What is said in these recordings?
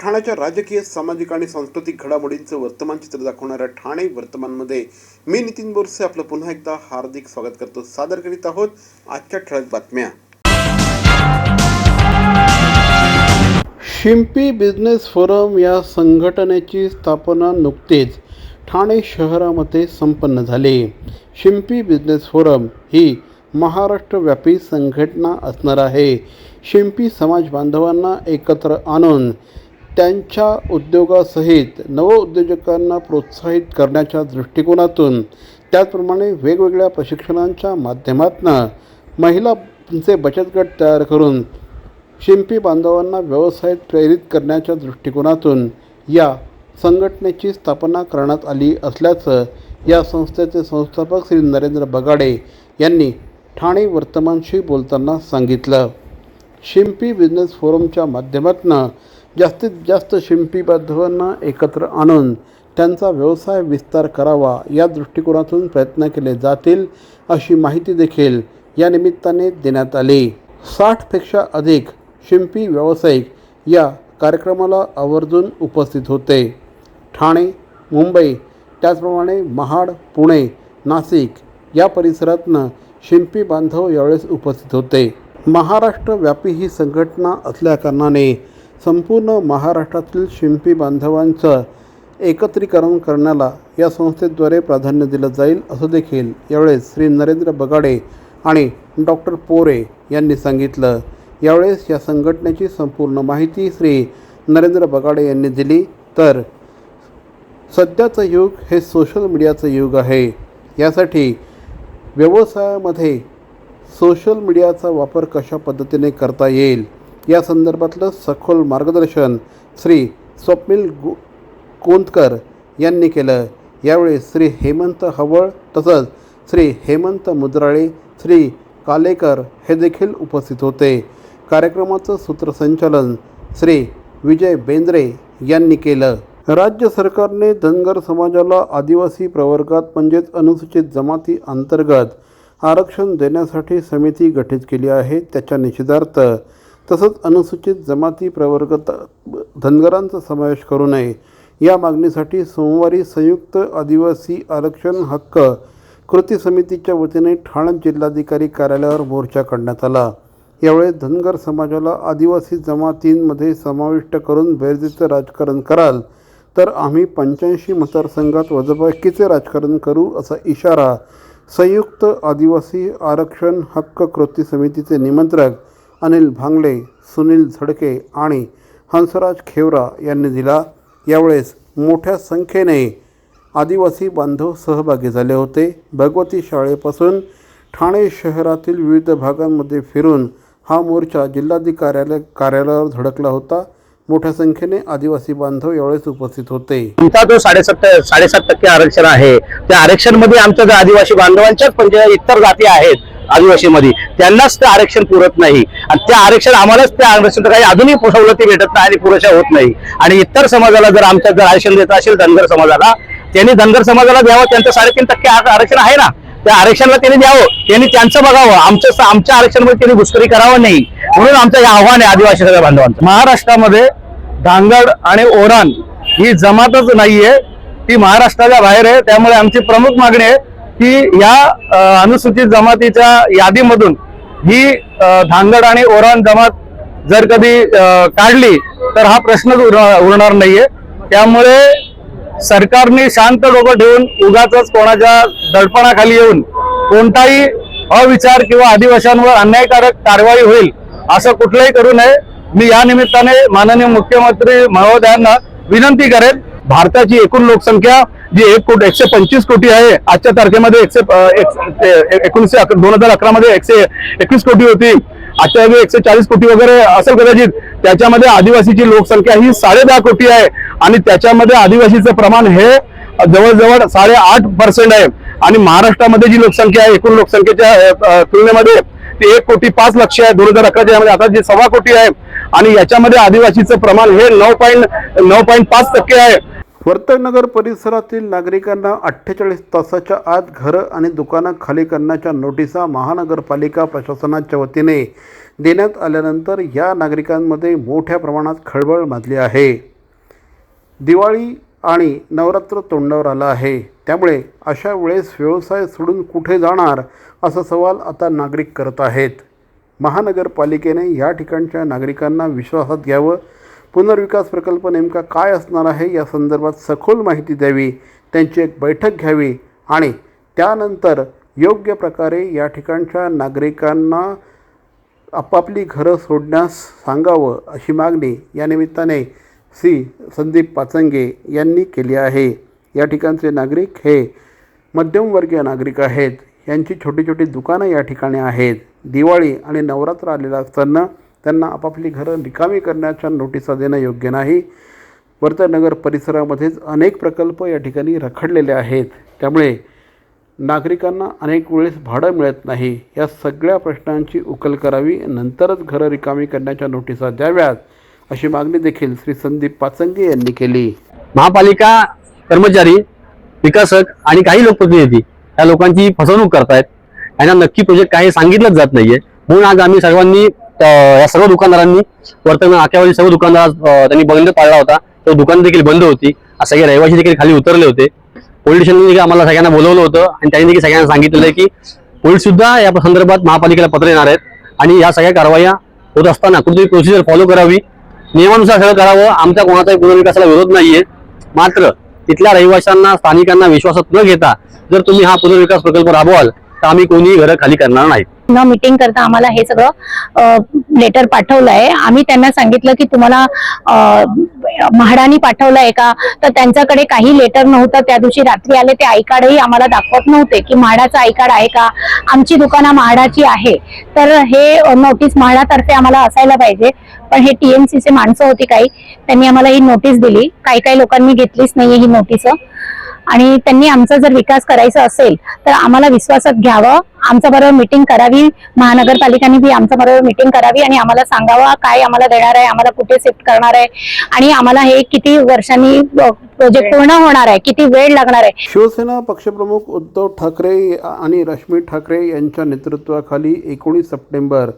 ठाण्याच्या राजकीय सामाजिक आणि सांस्कृतिक घडामोडींचं वर्तमान चित्र दाखवणाऱ्या ठाणे वर्तमानमध्ये मी नितीन बोरसे आपलं पुन्हा एकदा हार्दिक स्वागत करतो. सादर करीत आहोत आजच्या ठळक बातम्या. शिंपी बिझनेस फोरम या संघटनेची स्थापना नुकतीच ठाणे शहरामध्ये संपन्न झाली. शिंपी बिझनेस फोरम ही महाराष्ट्रव्यापी संघटना असणार आहे. शिंपी समाज बांधवांना एकत्र आणून त्यांच्या उद्योगासहित नवउद्योजकांना प्रोत्साहित करण्याच्या दृष्टिकोनातून त्याचप्रमाणे वेगवेगळ्या प्रशिक्षणांच्या माध्यमातून महिलांचे बचत गट तयार करून शिंपी बांधवांना व्यवसायात प्रेरित करण्याच्या दृष्टिकोनातून या संघटनेची स्थापना करण्यात आली असल्याचं या संस्थेचे संस्थापक श्री नरेंद्र बगाडे यांनी ठाणे वर्तमानशी बोलताना सांगितलं. शिंपी बिझनेस फोरमच्या माध्यमातून जास्तीत जास्त शिंपी बांधवांना एकत्र आणून त्यांचा व्यवसाय विस्तार करावा या दृष्टिकोनातून प्रयत्न केले जातील अशी माहिती देखील या निमित्ताने देण्यात आली. साठपेक्षा अधिक शिंपी व्यावसायिक या कार्यक्रमाला आवर्जून उपस्थित होते. ठाणे मुंबई त्याचप्रमाणे महाड पुणे नाशिक या परिसरातनं शिंपी बांधव यावेळेस उपस्थित होते. महाराष्ट्रव्यापी ही संघटना असल्याकारणाने संपूर्ण महाराष्ट्रातील शिंपी बांधवांचं एकत्रीकरण करण्याला या संस्थेद्वारे प्राधान्य दिलं जाईल असं देखील यावेळेस श्री नरेंद्र बगाडे आणि डॉक्टर पोरे यांनी सांगितलं. यावेळेस या संघटनेची संपूर्ण माहिती श्री नरेंद्र बगाडे यांनी दिली. तर सध्याचं युग हे सोशल मीडियाचं युग आहे. यासाठी व्यवसायामध्ये सोशल मीडियाचा वापर कशा पद्धतीने करता येईल या संदर्भातलं सखोल मार्गदर्शन श्री स्वप्नील गो कोंतकर यांनी केलं. यावेळी श्री हेमंत हवळ तसंच श्री हेमंत मुद्राळे श्री कालेकर हे देखील उपस्थित होते. कार्यक्रमाचं सूत्रसंचालन श्री विजय बेंद्रे यांनी केलं. राज्य सरकारने धनगर समाजाला आदिवासी प्रवर्गात म्हणजेच अनुसूचित जमाती अंतर्गत आरक्षण देण्यासाठी समिती गठीत केली आहे त्याच्या निषेधार्थ तसंच अनुसूचित जमाती प्रवर्गत धनगरांचा समावेश करू नये. या मागणीसाठी सोमवारी संयुक्त आदिवासी आरक्षण हक्क कृती समितीच्या वतीने ठाणे जिल्हाधिकारी कार्यालयावर मोर्चा काढण्यात आला. यावेळी धनगर समाजाला आदिवासी जमातींमध्ये समाविष्ट करून बेरजेचं राजकारण कराल तर आम्ही पंच्याऐंशी मतदारसंघात वजबाकीचे राजकारण करू असा इशारा संयुक्त आदिवासी आरक्षण हक्क कृती समितीचे निमंत्रक अनिल भांगले सुनील झडके आणि हंसराज खेवरा यांनी दिला. यावेळेस मोठ्या संख्येने आदिवासी बांधव सहभागी झाले होते. भगवती शाळेपासून ठाणे शहरातील विविध भागांमध्ये फिरून हा मोर्चा जिल्हाधिकार्यालय कार्यालयावर धडकला होता. मोठ्या संख्येने आदिवासी बांधव यावेळेस उपस्थित होते. आमचा जो साडेसात साडेसात टक्के आरक्षण आहे त्या आरक्षणमध्ये आमच्या आदिवासी बांधवांच्याच म्हणजे इतर जाती आहेत आदिवासीमध्ये. त्यांनाच ते आरक्षण पुरत नाही. आणि त्या आरक्षण आम्हालाच त्या आरक्षण काही अजूनही सवलती भेटत नाही आणि पुरेशा होत नाही. आणि इतर समाजाला जर आमच्या जर आरक्षण देत असेल धनगर समाजाला त्यांनी धनगर समाजाला द्यावं त्यांचं साडेतीन टक्के आरक्षण आहे ना. त्या आरक्षणाला त्यांनी द्यावं. त्यांनी त्यांचं बघावं. आमच्या आमच्या आरक्षणामध्ये त्यांनी घुसखोरी करावं नाही. म्हणून आमचं हे आव्हान आहे आदिवासी सगळ्या बांधवांचं. महाराष्ट्रामध्ये धांगड आणि ओरान ही जमातच नाहीये. ती महाराष्ट्राच्या बाहेर आहे. त्यामुळे आमची प्रमुख मागणी आहे की या अनुसूचित जमातीच्या यादीमधून ही अ, धांगड आणि ओरान जमात जर कधी काढली तर हा प्रश्नच उर- उरणार नाहीये. त्यामुळे सरकारने शांत डोकं ठेवून उगाच कोणाच्या दडपणाखाली येऊन कोणताही अविचार किंवा आदिवासींवर अन्यायकारक कारवाई होईल असं कुठलंही करू नये. मी या निमित्ताने माननीय मुख्यमंत्री महोदयांना विनंती करेन भारताची एकूण लोकसंख्या जी एक कोटी एकशे पंचवीस कोटी आहे. आजच्या तारखेमध्ये एकशे एक- एकोणीसशे दोन हजार अकरा मध्ये एकशे एकवीस कोटी होती. आजच्या वेळी एकशे चाळीस कोटी वगैरे असेल कदाचित. त्याच्यामध्ये आदिवासीची लोकसंख्या ही साडे दहा कोटी आहे. आणि त्याच्यामध्ये आदिवासीचं प्रमाण हे जवळजवळ साडे आठ पर्सेंट आहे. आणि महाराष्ट्रामध्ये जी लोकसंख्या आहे एकूण लोकसंख्येच्या तुलनेमध्ये ते एक कोटी पाच लक्ष आहे. दोन हजार अकराच्या यामध्ये आता जे सव्वा कोटी आहे. आणि याच्यामध्ये आदिवासीचं प्रमाण हे नऊ पॉईंट नऊ पॉईंट पाच टक्के आहे. वर्तकनगर परिसरातील नागरिकांना अठ्ठेचाळीस तासाच्या आत घरं आणि दुकानं खाली करण्याच्या नोटिसा महानगरपालिका प्रशासनाच्या वतीने देण्यात आल्यानंतर या नागरिकांमध्ये मोठ्या प्रमाणात खळबळ माजली आहे. दिवाळी आणि नवरात्र तोंडावर आलं आहे. त्यामुळे अशा वेळेस व्यवसाय सोडून कुठे जाणार असा सवाल आता नागरिक करत आहेत. महानगरपालिकेने या ठिकाणच्या नागरिकांना विश्वासात घ्यावं पुनर्विकास प्रकल्प नेमका काय असणार आहे या संदर्भात सखोल माहिती द्यावी त्यांची एक बैठक घ्यावी आणि त्यानंतर योग्य प्रकारे या ठिकाणच्या नागरिकांना आपापली घरं सोडण्यास सांगावं अशी मागणी या निमित्ताने श्री संदीप पाचंगे यांनी केली आहे. या ठिकाणचे नागरिक हे मध्यमवर्गीय नागरिक आहेत. यांची छोटी छोटी दुकानं या ठिकाणी आहेत. दिवाळी आणि नवरात्र आलेलं असताना त्यांना आपापली घरं रिकामी करण्याच्या नोटिसा देणं योग्य नाही. वर्तनगर परिसरामध्येच अनेक प्रकल्प या ठिकाणी रखडलेले आहेत. त्यामुळे नागरिकांना अनेक वेळेस भाडं मिळत नाही. या सगळ्या प्रश्नांची उकल करावी नंतरच घरं रिकामी करण्याच्या नोटिसा द्याव्यात अशी मागणी देखील श्री संदीप पाचंगे यांनी केली. महापालिका कर्मचारी विकासक आणि काही लोकप्रतिनिधी या लोकांची फसवणूक करतायत. यांना नक्की प्रोजेक्ट काही सांगितलंच जात नाहीये. म्हणून आज आम्ही सर्वांनी या सर्व दुकानदारांनी वर्तमान नाक्यावरील सर्व दुकानदार त्यांनी बंद पाळला होता. तो दुकान देखील बंद होती. सगळे रहिवासी देखील खाली उतरले होते. पोलीस स्टेशनने आम्हाला सगळ्यांना बोलवलं होतं आणि त्यांनी देखील सगळ्यांना सांगितलेलं आहे की पोलीस सुद्धा या संदर्भात महापालिकेला पत्र येणार आहेत आणि या सगळ्या कारवाया होत असताना कुठेतरी प्रोसिजर फॉलो करावी. नियमानुसार सगळं करावं. आमच्या कोणाचाही पुनर्विकासाला विरोध नाहीये. मात्र तिथल्या रहिवाशांना स्थानिकांना विश्वासात न घेता जर तुम्ही हा पुनर्विकास प्रकल्प राबवाल तर आम्ही कोणीही घरं खाली करणार नाही. न मीटिंग करता आम्हाला हे सगळं लेटर पाठवलं आहे आम्ही त्यांना सांगितलं की तुम्हाला म्हाडानी पाठवलं आहे का? तर त्यांच्याकडे काही लेटर नव्हतं. त्या दिवशी रात्री आले ते आय कार्डही आम्हाला दाखवत नव्हते की म्हाडाचं आय कार्ड आहे का? आमची दुकानं म्हाडाची आहे. तर हे नोटीस म्हाडातर्फे आम्हाला असायला पाहिजे. पण हे टीएमसी चे माणसं होती काही. त्यांनी आम्हाला ही नोटीस दिली. काही काही लोकांनी घेतलीच नाहीये ही नोटीस आणि त्यांनी आमचा जर विकास करायचा असेल तर आम्हाला विश्वासात घ्यावं. आमच्या बरोबर मिटिंग करावी. महानगरपालिकाने बी आमच्या बरोबर मिटिंग करावी आणि आम्हाला सांगावं काय आम्हाला देणार आहे आम्हाला कुठे शिफ्ट करणार आहे. आणि आम्हाला हे किती वर्षांनी प्रोजेक्ट पूर्ण होणार आहे किती वेळ लागणार आहे. शिवसेना पक्षप्रमुख उद्धव ठाकरे आणि रश्मी ठाकरे यांच्या नेतृत्वाखाली एकोणीस सप्टेंबर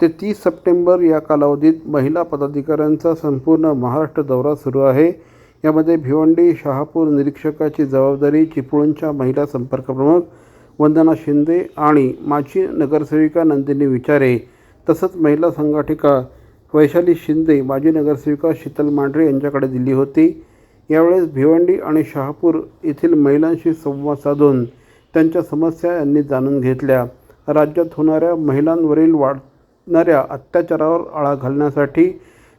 ते तीस सप्टेंबर या कालावधीत महिला पदाधिकाऱ्यांचा संपूर्ण महाराष्ट्र दौरा सुरू आहे. यामध्ये भिवंडी शहापूर निरीक्षकाची जबाबदारी चिपळूणच्या महिला संपर्क प्रमुख वंदना शिंदे आणि माजी नगरसेविका नंदिनी विचारे तसंच महिला संघटिका वैशाली शिंदे माजी नगरसेविका शीतल मांढरे यांच्याकडे दिली होती. यावेळेस भिवंडी आणि शहापूर येथील महिलांशी संवाद साधून त्यांच्या समस्या यांनी जाणून घेतल्या. राज्यात होणाऱ्या महिलांवरील वाढणाऱ्या अत्याचारावर आळा घालण्यासाठी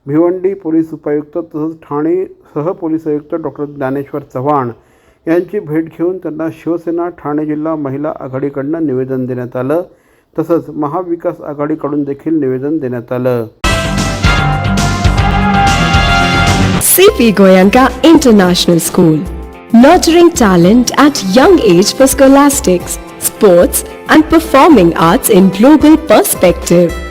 भिवंडी पोलीस उपायुक्त तसंच ठाणे सह पोलीस आयुक्त डॉक्टर ज्ञानेश्वर चव्हाण यांची भेट घेऊन त्यांना शिवसेना ठाणे जिल्हा महिला आघाडीकडनं निवेदन देण्यात आलं. तसंच महाविकास आघाडीकडून देखील निवेदन देण्यात आलं. CP Goenka international school nurturing talent at young age for scholastics sports and performing arts in global perspective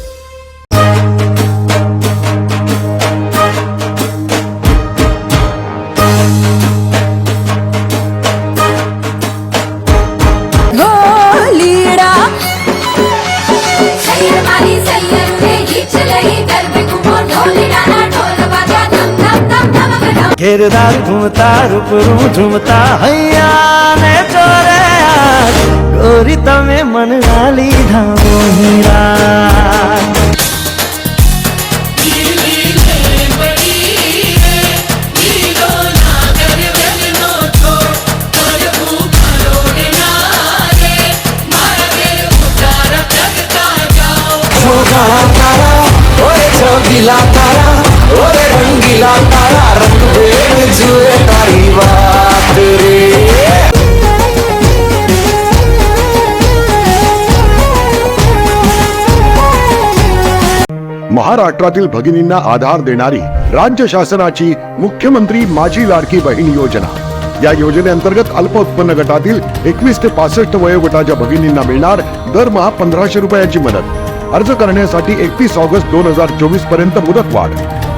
घेरदार घूमता रूपरू झूमता, हैया ने चोरे गोरी तमे मन गाली धामो हीरा। तारा, ओरे रंगीला तारा, रंग जुए तारी बात रे महाराष्ट्रातील भगिनींना आधार देणारी राज्य शासनाची मुख्यमंत्री माझी लाडकी बहीण योजना. या योजनेअंतर्गत अल्प उत्पन्न गटातील एकवीस ते पासष्ट वयोगटाच्या भगिनींना मिळणार दरमहा पंधराशे रुपयाची मदत. अर्ज करण्यासाठी एकतीस ऑगस्ट दोन हजार चोवीसपर्यंत मुदतवाढ.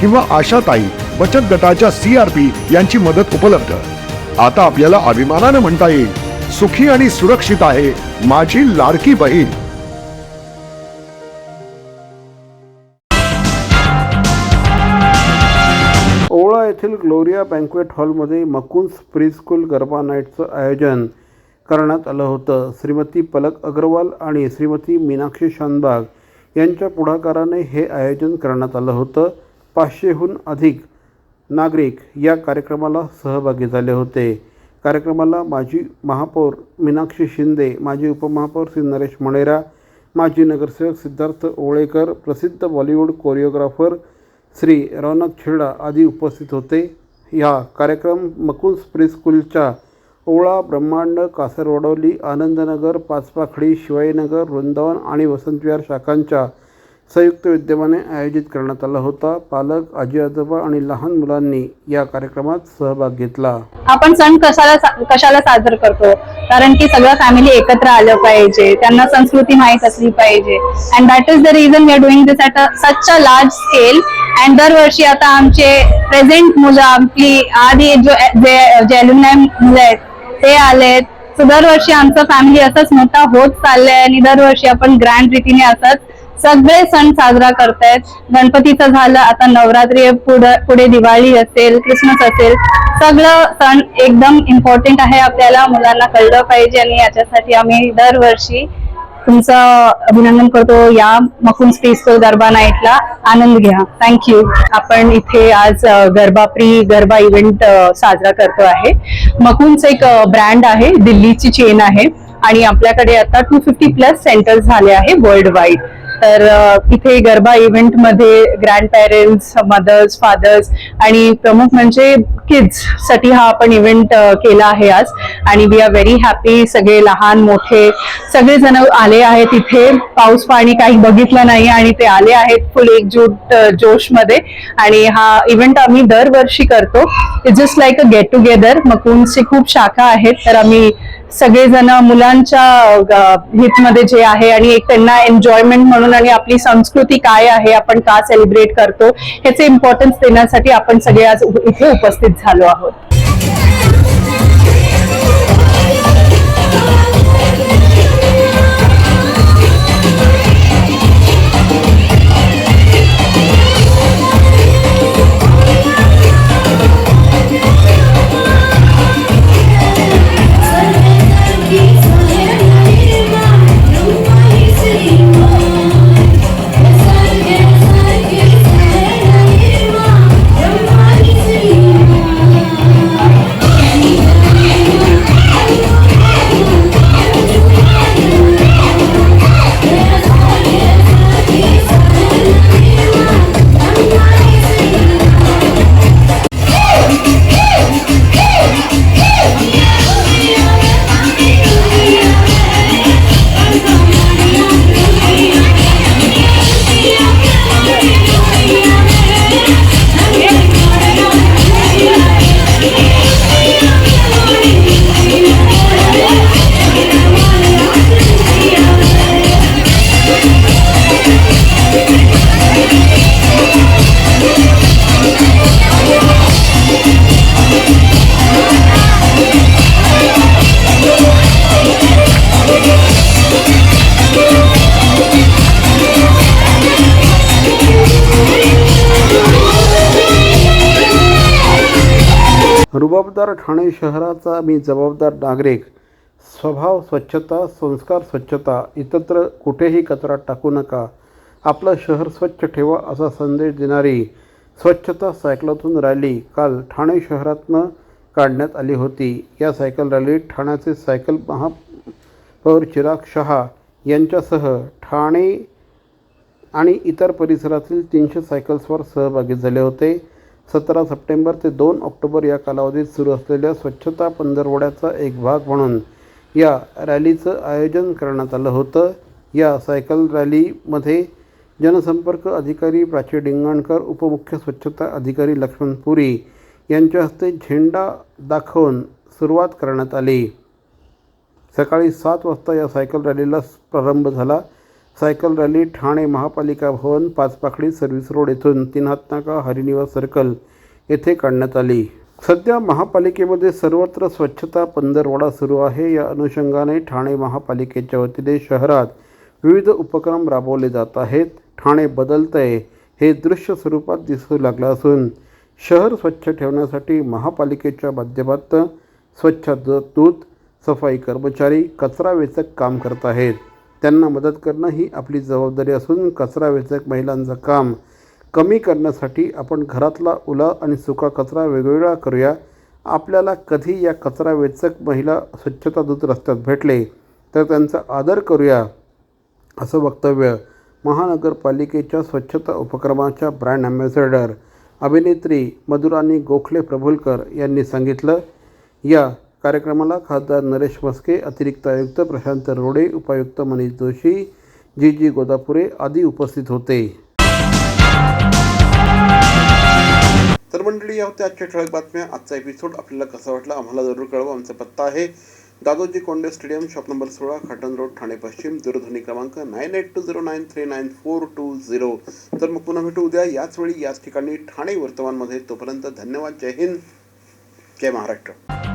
किंवा आशाताई बचत गटाच्या सीआरपी यांची मदत उपलब्ध. आता आपल्याला अभिमानानं म्हणता येईल सुखी आणि सुरक्षित आहे माझी लाडकी बहीण. ओवळा येथील ग्लोरिया बँक्वेट हॉलमध्ये मकुंस प्रीस्कूल गरबा नाईटचं आयोजन करण्यात आलं होतं. श्रीमती पलक अग्रवाल आणि श्रीमती मीनाक्षी शानबाग यांच्या पुढाकाराने हे आयोजन करण्यात आलं होतं. पाचशेहून अधिक नागरिक या कार्यक्रमाला सहभागी झाले होते. कार्यक्रमाला माजी महापौर मीनाक्षी शिंदे माजी उपमहापौर श्री नरेश मणेरा माजी नगरसेवक सिद्धार्थ ओळेकर प्रसिद्ध बॉलिवूड कोरिओग्राफर श्री रौनक छेडा आदी उपस्थित होते. या कार्यक्रम मकुंस प्रीस्कूलच्या ओळा ब्रह्मांड कासरवडवली आनंदनगर पाचपाखडी शिवाईनगर वृंदावन आणि वसंतविहार शाखांच्या संयुक्त विद्यमाने आयोजित करण्यात आला होता. पालक आजी आजोबा आणि लहान मुलांनी या कार्यक्रमात सहभाग घेतला. आपण सण कशाला कशाला साजरा करतो? कारण की सगळं फॅमिली एकत्र आलं पाहिजे. त्यांना संस्कृती माहीत असली पाहिजे. And that is the reason we are doing this at such a large scale and दरवर्षी आता आमचे प्रेझेंट मुलं आपली आधी जो जे जे मुलं आहेत ते आलेत. सो दरवर्षी आमचं फॅमिली असंच मोठा होत चाललंय. आणि दरवर्षी आपण ग्रँड रीतीने असंच सगळे सण साजरा करतायत. गणपतीचं झालं आता नवरात्री पुढे पुढं पुढे दिवाळी असेल क्रिसमस असेल. सगळं सण एकदम इम्पॉर्टंट आहे आपल्याला मुलांना कळलं पाहिजे आणि याच्यासाठी आम्ही दरवर्षी तुमचं अभिनंदन करतो या मकुंज स्पेसफुल गरबा नाईटला. आनंद घ्या. थँक्यू आपण इथे आज गरबा प्री गरबा इव्हेंट साजरा करतो आहे. मकुन्स एक ब्रँड आहे दिल्लीची चेन आहे. आणि आपल्याकडे आता टू फिफ्टी प्लस सेंटर्स झाले आहे वर्ल्ड वाईड तर तिथे इथे गरबा इव्हेंटमध्ये ग्रँड पेरेंट्स मदर्स फादर्स आणि प्रमुख म्हणजे किड्ससाठी हा आपण इव्हेंट केला आहे आज. आणि वी आर व्हेरी हॅपी सगळे लहान मोठे सगळे जण आले आहेत इथे. पाऊस पाणी काही बघितलं नाही आणि ते आले आहेत फुल एकजूट जोश जोशमध्ये. आणि हा इव्हेंट आम्ही दरवर्षी करतो. It's just like a get together मकुंडचे खूप शाखा आहेत तर आम्ही सगळेजण मुलांच्या हितमध्ये जे आहे आणि एक त्यांना एन्जॉयमेंट म्हणून आणि आपली संस्कृती काय आहे आपण का सेलिब्रेट करतो ह्याचे इम्पॉर्टन्स देण्यासाठी आपण सगळे आज इथे उपस्थित झालो आहोत. रुबाबदार ठाणे शहराचा मी जबाबदार नागरिक स्वभाव स्वच्छता संस्कार स्वच्छता इतत्र कुठेही कचरा टाकू नका. आपलं शहर स्वच्छ ठेवा असा संदेश देणारी स्वच्छता सायकलातून रॅली काल ठाणे शहरातनं काढण्यात आली होती. या सायकल रॅलीत ठाण्याचे सायकल महापौर चिराग शहा यांच्यासह ठाणे आणि इतर परिसरातील तीनशे सायकल्सवर सहभागी झाले होते. सतरा सप्टेंबर ते दोन ऑक्टोबर या कालावधीत सुरू असलेल्या स्वच्छता पंधरवड्याचा एक भाग म्हणून या रॅलीचं आयोजन करण्यात आलं होतं. या सायकल रॅलीमध्ये जनसंपर्क अधिकारी प्राची डिंगाणकर उपमुख्य स्वच्छता अधिकारी लक्ष्मण पुरी यांच्या हस्ते झेंडा दाखवून सुरुवात करण्यात आली. सकाळी सात वाजता या सायकल रॅलीला प्रारंभ झाला. सायकल रॅली ठाणे महापालिका भवन पाचपाखडी सर्व्हिस रोड येथून तीन हातनाका हरिनिवास सर्कल येथे काढण्यात आली. सध्या महापालिकेमध्ये सर्वत्र स्वच्छता पंधरवडा सुरू आहे. या अनुषंगाने ठाणे महापालिकेच्या वतीने शहरात विविध उपक्रम राबवले जात आहेत. ठाणे बदलतंय हे दृश्य स्वरूपात दिसू लागलं असून शहर स्वच्छ ठेवण्यासाठी महापालिकेच्या माध्यमातून स्वच्छ दूत सफाई कर्मचारी कचरा वेचक काम करत आहेत. त्यांना मदत करणं ही आपली जबाबदारी असून कचरा वेचक महिलांचं काम कमी करण्यासाठी आपण घरातला ओला आणि सुका कचरा वेगवेगळा करूया. आपल्याला कधी या कचरा वेचक महिला स्वच्छता दूत रस्त्यात भेटले तर त्यांचा आदर करूया असं वक्तव्य महानगरपालिकेच्या स्वच्छता उपक्रमाच्या ब्रँड ॲम्बॅसेडर अभिनेत्री मधुराणी गोखले प्रभुलकर यांनी सांगितलं. या कार्यक्रमाला खासदार नरेश मस्के अतिरिक्त आयुक्त प्रशांत रोडे उपायुक्त मनीष जोशी जी जी गोदापुरे आदी उपस्थित होते. तर मंडळी या होत्या आजच्या ठळक बातम्या. आजचा एपिसोड आपल्याला कसा वाटला आम्हाला जरूर कळवा. आमचा पत्ता आहे Dadoji Konde stadium shop number सोळा खटन रोड ठाणे पश्चिम. दूरध्वनी क्रमांक nine eight two zero nine three nine four two zero तर मग पुन्हा भेटू उद्या. याच वेळी याच ठिकाणी ठाणे वर्तमानमध्ये. तोपर्यंत धन्यवाद. जय हिंद. जय महाराष्ट्र.